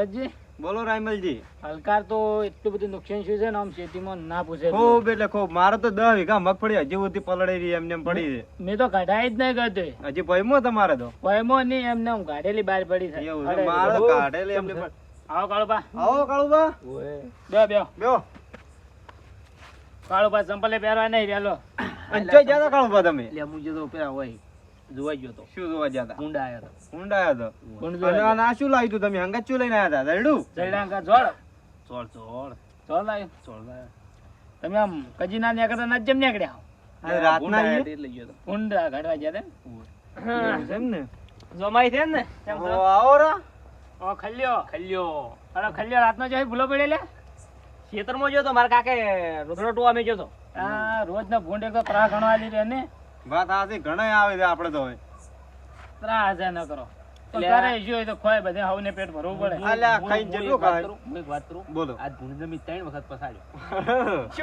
ભરતજી? બોલો રાયમલજી. હલકાર તો એટલું બધું નુકસાન શું છે ને આમ ખેતીમાં ના પૂછે ખૂબ એટલે ખૂબ. મારે તો દસ વીઘા મગફળી હજી સુધી પલળી રહી એમને એમ પડી છે. મેં તો કઢાઈ જ નહીં કરતો. હજી પૈમો તમારે તો? પૈમો નહીં એમને હું કાઢેલી બહાર પડી છે. મારે તો કાઢેલી એમને. આવો કાળુબા. આવો કાળુબા. બે બે બે કાળુબા ચંપલે પહેરવા નહીં રેલો અને ચોય કાળુબા તમે. લે મુજે તો પહેરા હોય. જોવા ગયો તો. શું જોવા ગયા તા ઊંડા હતા ઊંડા આયા કોણ અને આ શું લાવ્યું તું તમે? હંગાત શું લઈને આયા હતા? દરડું જયડાંકા જોડ. ચોળ ચોળ જોડ લાવ્યો ચોળ લાવ્યા. તમે આમ કજી ના ના જેમ નીકળ્યા રાતના ઊંડા આવ્યા આવીએ? એટલે લઈ ગયો તો. ઊંડા ઘડવા ગયા તેમ એમ ને? જોમાઈ છે ને? કેમ આવો રા. ઓ ખલ્યો. ખલ્યો. અરે ખલ્યો રાતનો જાય ભૂલો પડેલે ખેતરમાં ગયો તો મારા કાકે રોટલો ટોવા મેં તો. આ રોજ ના ભૂંડ એક તો ત્રા ઘણો આલી રહે ને? વાત હાથી ઘણા આવે છે આપણે તો હવે. ત્રા ન કરો.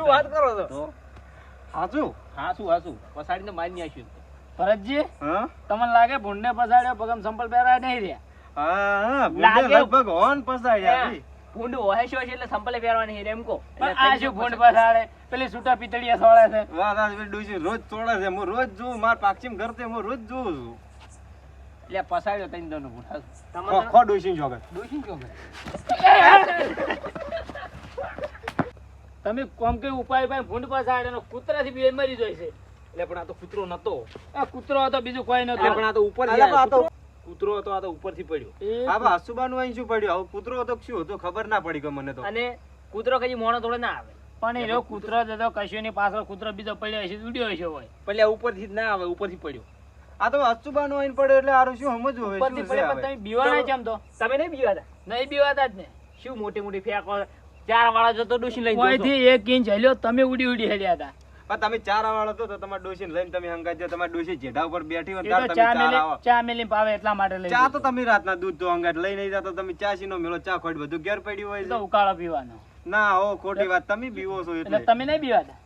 છો? તમને લાગે ભૂંડને પસાડ્યો પગમ સંપલ પહેરા નહીં રહ્યા? ભૂંડે હોન પસાડ્યા. ભૂંડ ઓહેશો છે એટલે સંપલે પહેરવાની છે એમ કો આ શું ભૂંડ પસાડે પેલી છૂટા પિતળિયા સોળે છે. વાહ વાહ ડુસી રોજ તોડે છે. હું રોજ જોઉં માર પાક્ષીમ ઘર તે હું રોજ જોઉં છું. એટલે પસાડ્યો ત્રણ દોનો ભૂંડ. હાસું. ખો- ડુસી જોગે. ડુસી જોગે. તમે કોમ કે ઉપાય ભાઈ ભૂંડ પસાડે નો કૂતરાથી બી મરી જાય છે. એટલે પણ આ તો કૂતરો નતો. આ કૂતરો હતો બીજું કોઈ નતો. પણ આ તો ઉપર આ તો- કૂતરો હતો આ તો ઉપરથી પડ્યો. હા બા હસુબાનું અહીં શું પડ્યું? હવે કૂતરો હતો શું? હતો ખબર ના પડી કે મને તો. અને કૂતરો કઈ મોણો થોડો ના આવે. પણ એ કૂતરો જ કશું ની પાછળ કૂતરો બીજો પડ્યો હશે ઉડ્યો હશે હોય. પણ આ ઉપરથી જ ના આવે ઉપરથી પડ્યો. આ તો હસુબાનું અહીં પડ્યો એટલે આરો શું સમજવું હવે? ઉપરથી પડ્યો પણ? તમે બીવાના કેમ તો. તમે નહીં બીવાતા? નહીં બીવાતા જ ને. શું મોટી મોટી ફેંકો? ચાર વાળા જતો ડૂસી લઈ જતો. કોઈથી એક ઇંચ હલ્યો તમે ઉડી ઉડી હેડ્યા હતા. પણ તમે ચાર વાળો તો તમારે ડોશી લઈને તમે હંગાત જો તમારી ડોશી ઉપર બેઠી હોય ત્યારે તમે ચા ચાર મેલી આવો ચા મેલી પાવે એટલા માટે લઈ ચા તો. તમે રાતના દૂધ તો હંગાત લઈ નહીં જતો. તમે ચા સીનો મેલો ચા ખોટ બધું ઘેર પડ્યું હોય તો ઉકાળો પીવાનો. ના હો ખોટી વાત. તમે પીવો છો એટલે તમે નહીં બીવાતા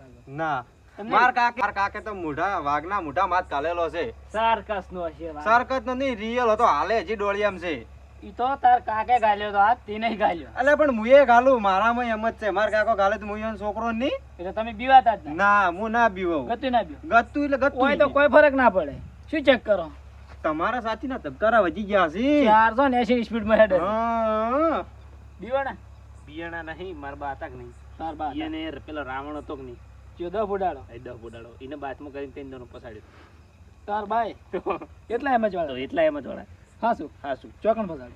ના. માર કાકે માર કાકે તો મોઢા વાઘના મોઢા માથ કાલેલો છે. સરકસ નો છે સરકસ નો નહીં રિયલ હતો. હાલે હજી ડોળિયામ છે. ઈ તો તાર કાકે ગાલ્યો તો આ તે ગાલ્યો. અલે પણ મુએ ગાલું. મારામાં એમ જ છે. માર કાકો ગાલે તો મુએ છોકરો ની એટલે તમે બીવાતા જ ના. હું ના બીવો ગતું ના બીવ ગતું એટલે હોય તો કોઈ ફરક ના પડે. શું ચેક કરો? તમારા સાથી ના ધબકારા વજી ગયા છે. ચારસો ને એસી સ્પીડમાં હેડે હા. બીવાના? બિયાણા નહીં મારા બા હતા કે નહીં? તાર બા એને પેલો રાવણ હતો કે નહીં? ચૌદહ ફૂટાડો. એ દહ બોડાડો એને બાથમાં કરીને ત્રણ દોનો પસાડ્યો. તાર બાય કેટલા એમ જ વાળો? વાળા એટલા એમ જ વળાય હા હાસુ. ચોકણ ફસાડો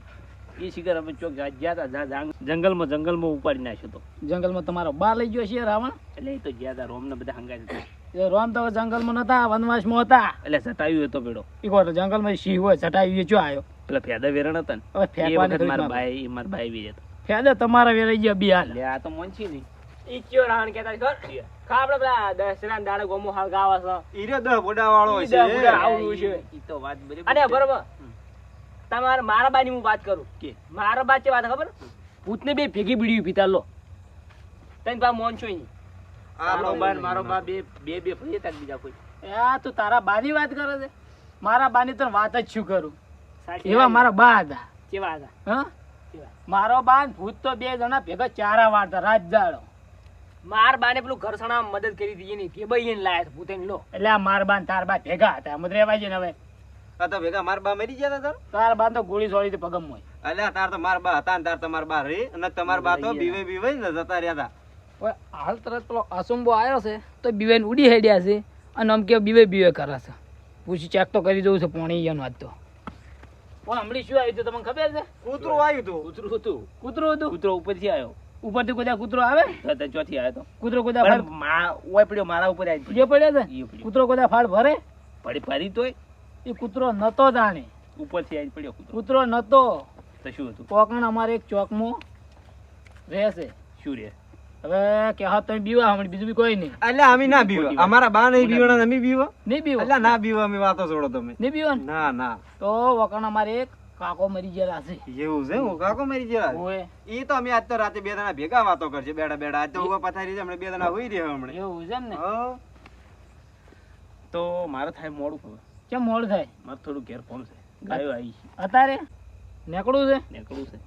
એ શિકાર અમે ચોક ગયા હતા જંગલમાં જંગલમાં ઉપાડી નાખ્યો તો. જંગલમાં તમારો બાર લઈ ગયો છે રાવણ? એટલે એ તો ગયા હતા રોમને બધા હંગાઈ હતા રોમ તો જંગલમાં નતા વનવાસમાં હતા. એટલે સટાવ્યું હતો પેડો એ વાર જંગલમાં સિંહ હોય સટાવ્યું ચો આવ્યો એટલે ફેદા વેરણ હતા ને હવે થોડી મારા ભાઈ મારા ભાઈ બી હતા. ફેદા તમારા વેરાઈ ગયા બી હાલ આ તો મોંચી નહીં ઈ કયો રાવણ કહેતા ખબર? પેલા દશેરા દાડે ગોમો હળગાવે છે. ઈરે દહ બોડા વાળો છે આવું છે. ઈ તો વાત બરાબર અને બરોબર. તમારે મારા બાની હું વાત કરું? કે મારા બા છે વાત ખબર? ભૂતને બે ભેગી બીડી પીતા લો. તને બા મોન છો ઈ. મારો બા મારો બા બે બે બે ફરી તક બીજા કોઈ. આ તું તારા બાની વાત કરે છે? મારા બાની તો વાત જ શું કરું? એવા. મારા બા હતા. કેવા હતા? હા? મારો બાન ભૂત તો બે જણા ભેગા ચારા વાળતા રાત દાડો. માર બાને પેલું ઘર સણા મદદ કરી દીધી એની કે ભાઈ એને લાયા છે લો. એટલે માર બાન તાર બા ભેગા હતા. રહેવાય છે ને હવે. આ તો ભેગા માર બા મરી ગયા તાર? તાર બા તો ગોળી સોળી થી પગમ હોય અલ્યા તાર તો માર બા હતા ને તાર તમાર બા રે અને તમાર બા તો બીવે બીવે ને જતા રહ્યા હતા હાલ તરત પેલો અસુંબો આવ્યો છે તો બીવેન ઉડી હેડ્યા છે અને આમ કે બીવે બીવે કરે છે. પૂછી ચેક તો કરી દઉં છે પોણી એનું આજ તો. પણ હમણાં શું આવ્યું હતું તમને ખબર છે? કૂતરું આવ્યું હતું. કૂતરું હતું. કૂતરું હતું? કૂતરો ઉપરથી આવ્યો. ઉપરથી કોઈ કૂતરો આવે? તો ચોથી આવ્યો તો. કૂતરો કોઈ ફાળ ઓય પડ્યો મારા ઉપર આવી જે પડ્યો છે? કૂતરો કોઈ ફાળ ભરે? પડી ફરી તોય. એ કૂતરો નતો જાણે. ઉપરથી આવી પડ્યો કૂતરો. કૂતરો નતો. તો શું હતું? કોકણ અમારે એક ચોકમાં રહેશે. શું રે? હવે કે હા તમે બીવા હમણાં બીજું બી કોઈ નહીં. એટલે અમે ના બીવા. અમારા બા નહીં બીવાના ને અમે બીવા. નહીં બીવા. એટલે ના બીવા અમે વાતો છોડો તમે. નહીં બીવા ના? ના તો વકણ અમારે એક કાકો મરી ગયેલા છે. એવું છે? હું કાકો મરી ગયા ઓય. એ તો અમે આજ તો રાતે બે દાણા ભેગા વાતો કરશે બેડા બેડા. આજ તો ઊભા પથારી છે હમણાં બે દાણા હોઈ રહ્યા હમણાં. એવું છે ને તો મારે થાય મોડું ખબર. કેમ મોડ થાય? મારે થોડું ઘેર કોમ છે. ગાયો આવી છે. અત્યારે? નીકળવું છે? નીકળવું છે.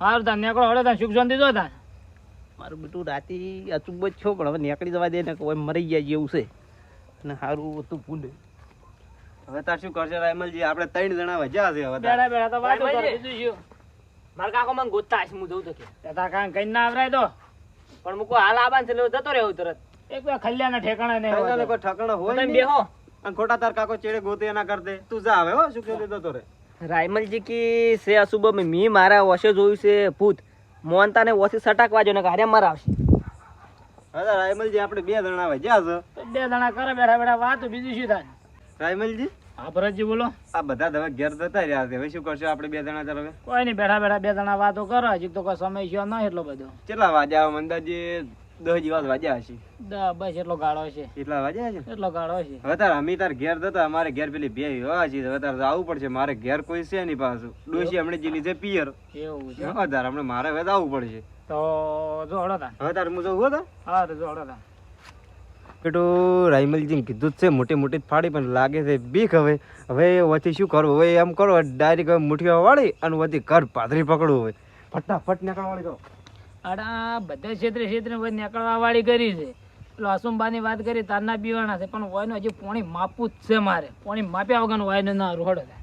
હારું તાન નીકળો હળે તાન સુખ શાંતિ જો તાન મારું બેટું રાતે અચૂક જ છો પણ હવે નીકળી જવા દે ને કોઈ મરી ગયા જેવું છે. અને સારું હતું પૂંડ હવે તાર શું કરશે રાયમલજી? આપણે ત્રણ જણા વજ્યા છે હવે બેડા બેડા તો વાતો કરે બીજું શું? મારા કાકો મને ગોતતા હશે હું જઉં તો કે. તે તાર કઈ ના આવરાય તો. પણ મુકો હાલ આબાન છે જતો રહેવું તરત. એક વાર ખલ્યાના ઠેકાણા ને કોઈ ઠેકાણા હોય તમે નહીં. બેહો. અને ખોટા તાર કાકો ચેડે ગોતે એના કરતે. તું જા આવે હો શું કહી દેતો તો રે રાયમલજી કી સે અશુભ મી મારા વશે જોયું છે ભૂત. મોહનતા ને ઓછી સટાકવા જો ને હારે મારા આવશે. હવે તાર રાયમલજી આપણે બે જણા વજ્યા છે? તો બે જણા કરે બેઠા બેઠા વાત બીજું શું થાય? રાયમલજી? હા ભરતજી બોલો. આ બધા દવા હવે ઘેર જતા રહ્યા છે. હવે શું કરશો આપણે બે જણા તાર કોઈ નહીં બેઠા બેઠા બે જણા વાતો કરો. હજી તો કોઈ સમય છે ના એટલો બધો. કેટલા વાગ્યા આવે અંદાજે દસ જેવા વાગ્યા હશે. બસ એટલો ગાળો છે એટલા વાગ્યા છે એટલો ગાળો છે હવે તાર અમે તાર ઘેર જતા અમારે ઘેર પેલી બે વિવાહ છે હવે તાર આવવું પડશે. મારે ઘેર કોઈ છે નહીં પાછું. ડોશી હમણે જેલી છે પિયર. એવું છે? હા તાર હમણે મારે હવે આવવું પડશે. તો જો હળો તાન હવે તાર હું જવું હતો હા તો જો હળો તાન બેટું રાયમલજી કીધું જ છે મોટી મોટી ફાડી પણ લાગે છે બીક હવે. હવે વચ્ચે શું કરવું? હવે એમ કરો ડાયરેક્ટ મુઠીઓ વાળી અને વચ્ચે ઘર પાથરી પકડવું હોય. ફટાફટ નીકળવાળી તો. આડા બધા ક્ષેત્રે ક્ષેત્રે નીકળવા વાળી કરી છે. પેલો અસુંબાની વાત કરી, તારના પીવાના છે, પણ વાયનું હજી પોણી માપવું જ છે મારે. પોણી માપ્યા વગરનું વાયનું ના રોડો. થાય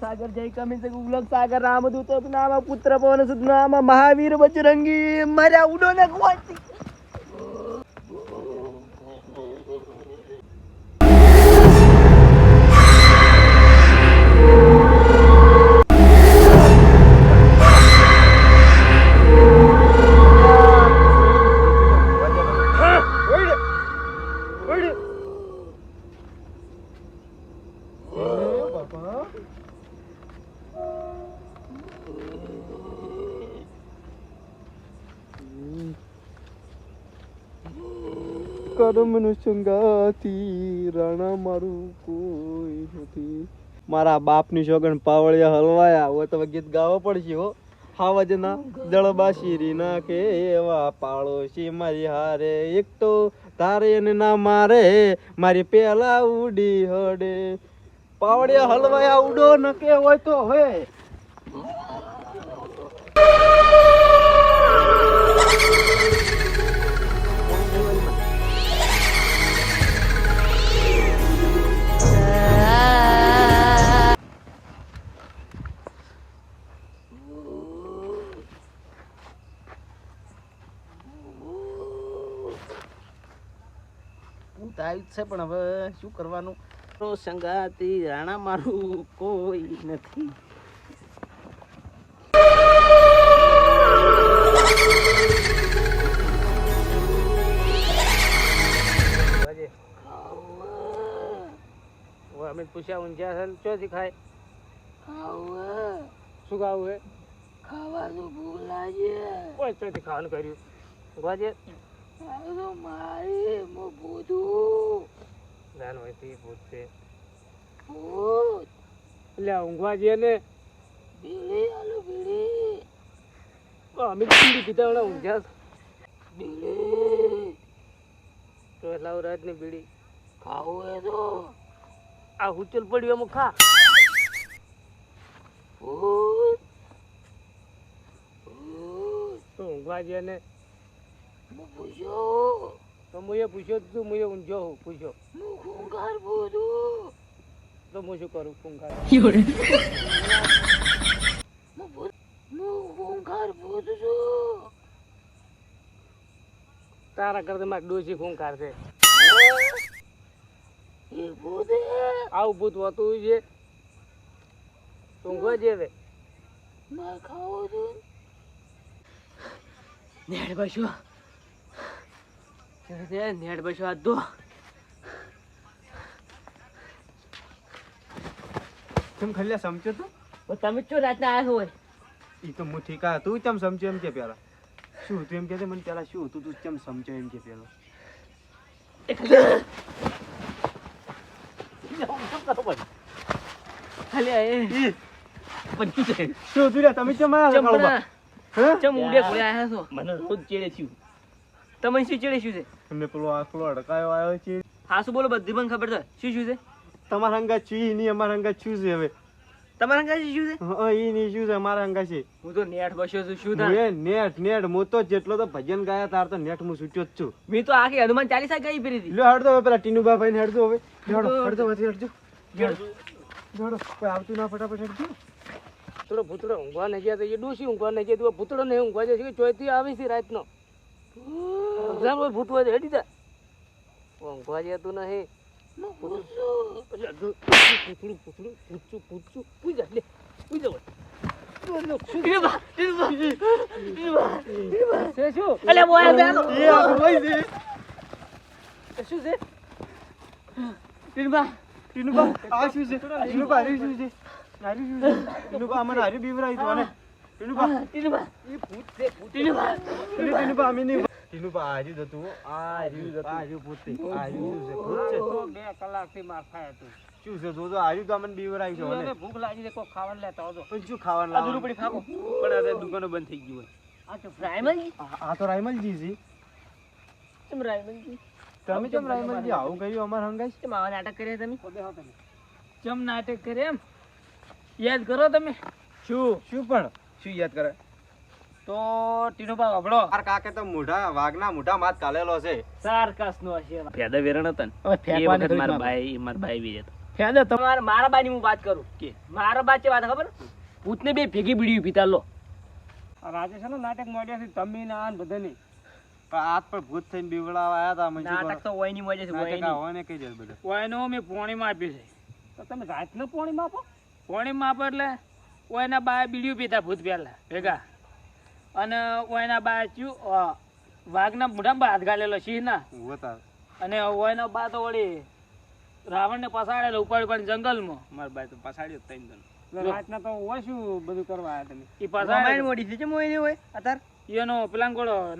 સાગર જય ઉગલક સાગર રામદૂત નામ પુત્ર પવન સુત નામ મહાવીર બજરંગી મારા ઉડો ને કોઈ કર્મનું સંગાતી રાણા મારું કોઈ નથી. મારા બાપની શોગન પાવળિયા હલવાયા હોય તો ગીત ગાવો પડશે હો. હાવજના જળબાશીરી ના કે એવા પાડોશી મારી હારે. એક તો તારે ને ના મારે, મારી પેલા ઉડી હડે. પાવડિયા હલવાયા ઉડો ન કે હોય તો હોય જ છે પણ હવે શું કરવાનું? તો સંગાતી રાણા મારું કોઈ નથી. અમે પૂછ્યા ઊંઝા છે ચોથી ખાય? શું ખાવું હે ખાવાનું ભૂખ લાગે કોઈ ચોથી ખાવાનું કર્યું. ગોજે મારે બધું જાન હોય તે ભૂત છે. ભૂત. એટલે ઊંઘવા જઈએ ને. બીડી આલુ બીડી. અમે પીતા. બીડી તો લાવ રાતની બીડી. ખાવું એ તો. આ હુચલ પડ્યું એમાં ખા. ભૂત ભૂત. તો ઊંઘવા જઈએ ને. હું પૂછો? તો હું એ પૂછ્યો તું હું એ ઊંઝો હું પૂછ્યો. હું ખૂંખાર બોલું? તો હું શું કરું ફૂંકા હું ખૂંખાર ભૂત છું તારા કરતા મારે ડોસી ફૂંકાર છે. એ ભૂત આવું ભૂત હોતું છે ઊંઘો છે જેવે ના ખાવો તો? નેડ બસ્યો નેડ બસવા દો તમે ખલ્યા સમજો તું? તમે ચો રાતના આવ્યા હોય. એ તો હું ઠીકા તું તેમ સમજો એમ કે પેલા? શું હતું એમ કે મને પેલા શું હતું? તું ચમ સમજો એમ કે પેલો? શું છે. શું થયું લે? તમે ચમ હે? ચમ ઉડે આયા છો. મને રોજ ચેડે છું તમે શું ચેડે શું છે? તમને પેલો આખલો અડકાયો આવ્યો છે. હા શું બોલો બધી મને ખબર છે? શું શું છે? તમારા અંગા છું નહીં અમારા અંગા શું છે હવે? તમારા અંગાજ શું છે? હા એ નહીં શું છે અમારા અંગા છે. હું તો નેટ બસ્યો છું શું થાય? નેટ નેટ હું તો જેટલો તો ભજન ગાયા તાર તો નેટ હું છૂટ્યો જ છું. મેં તો આખી હનુમાન ચાલીસા ગઈ ફરી હતી. લ્યો હડતો હવે પેલા ટીનુબા ભાઈને હડતો હવે. હડો, હડતો હવે હડજો. જોડો કોઈ આવતું ના ફટાફટ હડજો. થોડો ભૂતળો ઊંઘવા નહીં ગયા તો એ ડોસી ઊંઘવા નહીં ગયા તો ભૂતડો નહીં ઊંઘવા જાય છે ચોથી આવી છે રાતનો? જામ ભૂતવા તો હેડી જાય ઊંઘવા જતું નહીં ભૂતળું જ જ ભૂખ લાગી ખાવાનું લેતા પણ શું ખાવાનું. પણ દુકાનો બંધ થઈ ગયું હોય આ તો રાયમલજી? આ તો રાયમલજી છે કેમ રાયમલજી? તમે કેમ રાયમલજી આવું કહ્યું અમાર હંગાઈ કેમ આવા નાટક કર્યા તમે કેમ નાટક કરે એમ યાદ કરો તમે શું શું પણ શું યાદ કરે? તો ટીનુભા વાપડો માર કાકે તો મોઢા વાઘના મોઢા માથ કાલેલો છે. સારકાસ નો છે. ફેદા વેરણ હતા ને હવે એ વખત મારા ભાઈ મારા ભાઈ બી હતા ફેદા તમાર મારા બાની હું વાત કરું? કે? મારા બા છે વાત ખબર? ભૂતને બે ભેગી બીડી પીતા લો. રાજે છે ને નાટક મોડ્યા છે તમે ના આન બધા નહીં આત પર પણ ભૂત થઈને બીવડાવા આયા હતા અમે નાટક તો ઓયની મજા છે ઓયની ઓય ને કઈ દે બધા. ઓયનો મેં પોણી માપી છે. તો તમે રાતનું પોણી આપો? પોણીમાં આપો એટલે? ઓયના બા બીડીયું પીતા ભૂત પહેલા ભેગા. અને ઓયના બા ચું વાઘના મોઢામાં હાથ ગાલેલો સિંહના. અને ઓયના બા તો વળી રાવણને પસાડેલો ઉપાડ ઉપાડ જંગલમાં. મારા ભાઈ તો પસાડ્યો ત્રણ જણ. રાતના તો હોય શું બધું કરવા આવ્યા તમે? એ પસાડેલો મોડી છે હોય એનો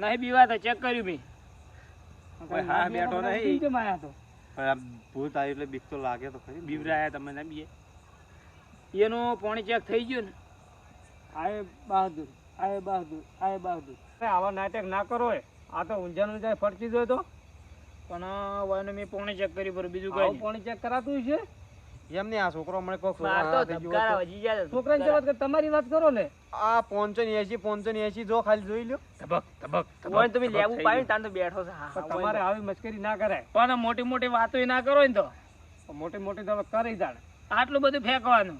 નહીં બીવાતા ચેક કર્યું મેં. કોઈ હા બેઠો નહીં. તો? ભૂત આવ્યું એટલે બીક તો લાગે તો ખરી. બીવરાયા તમે ના બીએ. એનું પાણી ચેક થઈ ગયું ને. આય બહાદુર આય બહાદુર આય બહાદુર. આવા નાટક ના કરો આ તો ઊંઝા ઊંઝા ફરતી જોયો તો. પણ વાયને મેં પાણી ચેક કરી પર બીજું કઈ પાણી ચેક કરાતું છે એમ નહીં આ છોકરો મને કોક માર તો ધબકારા વજી ગયા છે. છોકરાની વાત તમારી વાત કરો ને. આ પોનસો એસી પોનસો એસી જો ખાલી જોઈ લ્યો. ધબક ધબક હોય તમે લેવું પાડ્યું તાન તો બેઠો છે. ને. આવી મસ્કરી ના કરાય. પણ મોટી મોટી વાતો ના કરો ને તો. મોટી મોટી તો કરી જાણ. આટલું બધું ફેંકવાનું.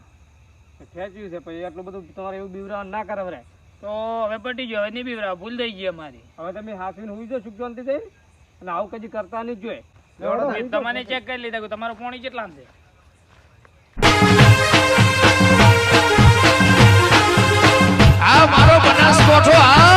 ખેંચ્યું છે પછી એટલું બધું તમારે એવું બીવરાવ ના કરે તો હવે પટી ગયો હવે નહીં બીવરાવ ભૂલ થઈ ગઈ અમારી. હવે તમે હાથવીને હોઈ જાઓ સુખ થઈ અને આવું કદી કરતા નહીં જોઈએ તમને ચેક કરી લીધા તમારો ફોન કેટલા છે? આ મારો બનાસકોઠો આ